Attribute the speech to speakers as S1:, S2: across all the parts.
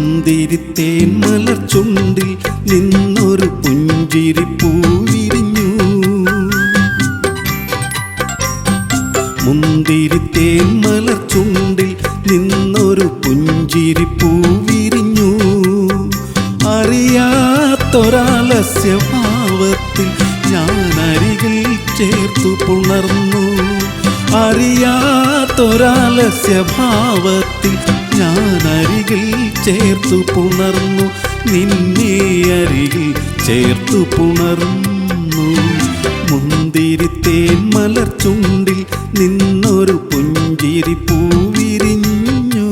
S1: മുന്തിരിത്തേൻ മലർച്ചുണ്ടിൽ നിന്നൊരു പുഞ്ചിരി പൂവിരിഞ്ഞു. മുന്തിരിത്തേൻ മലർച്ചുണ്ടിൽ നിന്നൊരു പുഞ്ചിരി പൂവിരിഞ്ഞു. അറിയാത്തൊരാലസ്യഭാവത്തിൽ ഞാൻ അരികിൽ ചേർത്തു പുണർന്നു. അറിയാത്തൊരാലസ്യ ഞാൻ അരികിൽ ചേർത്തു പുണർന്നു നിന്നെ അരികിൽ ചേർത്തു പുണർന്നു. മുന്തിരിത്തേൻ മലർച്ചുണ്ടിൽ നിന്നൊരു പുഞ്ചിരി പൂവിരിഞ്ഞു.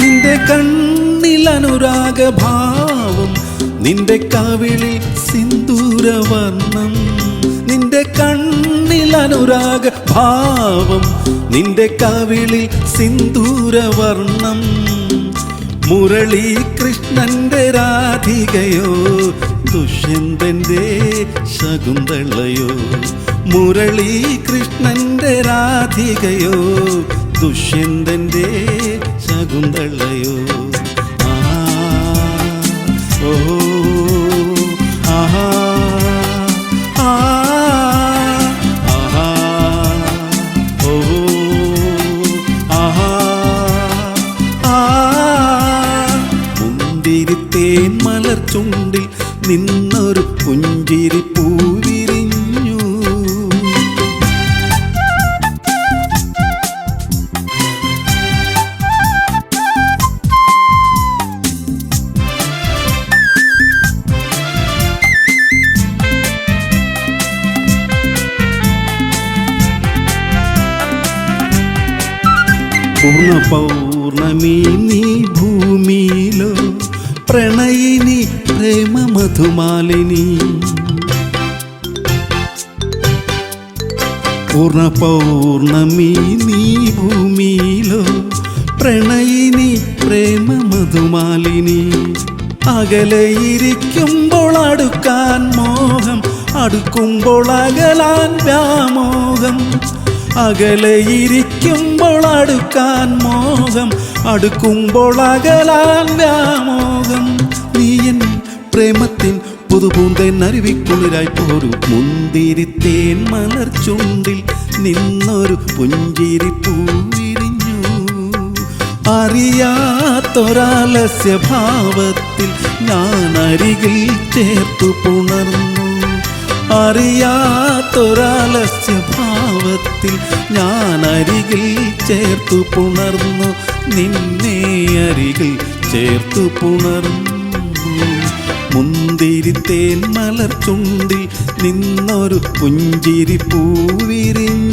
S1: നിന്റെ കണ്ണിൽ അനുരാഗഭാവം നിന്റെ കവിളിൽ സിന്ദൂരവർണം നിന്റെ കണ്ണിൽ അനുരാഗ ഭാവം നിന്റെ കവിളിൽ സിന്ദൂരവർണം മുരളി കൃഷ്ണന്റെ രാധികയോ ദുഷ്യന്തന്റെ ശകുന്തളയോ മുരളി കൃഷ്ണന്റെ രാധികയോ ദുഷ്യന്തന്റെ ശകുന്തളയോ. ഓ പുഞ്ചിരി പൂവിരിഞ്ഞു പൂർണ പൗർണമി നീ ഭൂമിയിലോ പ്രണയിനി പ്രേമ മധുമാലിനി പൂർണ പൗർണമി നീ ഭൂമിയിലോ പ്രണയിനി പ്രേമ മധുമാലിനി അകലയിരിക്കുമ്പോൾ അടുക്കാൻ മോഹം അടുക്കുമ്പോൾ അകലാൻ വ്യാമോഹം. അകലയിരിക്കുമ്പോൾ അടുക്കാൻ മോഹം അടുക്കുമ്പോൾ അകലാൻ വ്യാമോഹം എൻ പ്രേമത്തിൻ പുതുപൂന്തേൻ അരുവിക്കുളിരായി പോരു. മുന്തിരിത്തേൻ മലർച്ചുണ്ടിൽ നിന്നൊരു പുഞ്ചിരി പൂവിരിഞ്ഞു. അറിയാത്തൊരാലസ്യ ഭാവത്തിൽ ഞാൻ അരികിൽ ചേർത്തു പുണർന്നു. അറിയാത്തൊരാലസ്യ ഭാവത്തിൽ ഞാൻ അരികിൽ ചേർത്തു പുണർന്നു. നിന്നെ അരികിൽ ചേർത്തു പുണർന്നു. മുന്തിരിത്തേൻ മലർച്ചുണ്ടിൽ നിന്നൊരു പുഞ്ചിരി പൂവിരിഞ്ഞു